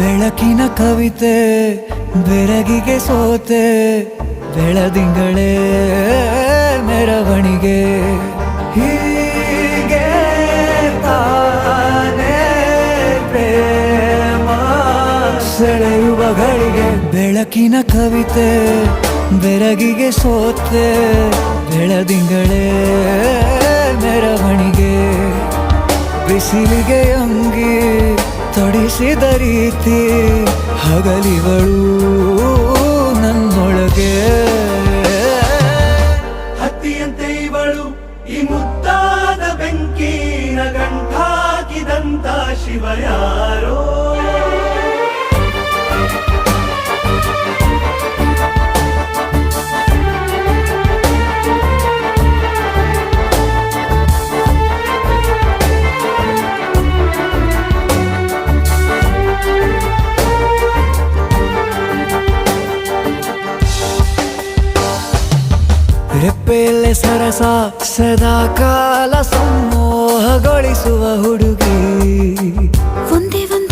ಬೆಳಕಿನ ಕವಿತೆ, ಬೆರಗಿಗೆ ಸೋತೆ, ಬೆಳದಿಂಗಳೇ ಮೆರವಣಿಗೆ. ಹೀಗೆ ಬೆಳಕಿನ ಕವಿತೆ, ಬೆರಗಿಗೆ ಸೋತೆ, ಬೆಳದಿಂಗಳೇ ಮೆರವಣಿಗೆ. ಬಿಸಿಲಿಗೆ ಅಂಗಿ ತೊಡಿಸಿದ ರೀತಿ ಹಗಲಿವಳು ನನ್ನೊಳಗೆ. ಹತ್ತಿಯಂತೆ ಇವಳು ಈ ಮುದ್ದಾದ ಬೆಂಕಿನ ಗಂಟಾಕಿದಂತ ಶಿವ ರೆಪ್ಪೆಯಲ್ಲೇ ಸರಸ ಸದಾ ಕಾಲ ಸಂಮೋಹಗೊಳಿಸುವ ಹುಡುಗಿ. ಒಂದೇ ಒಂದು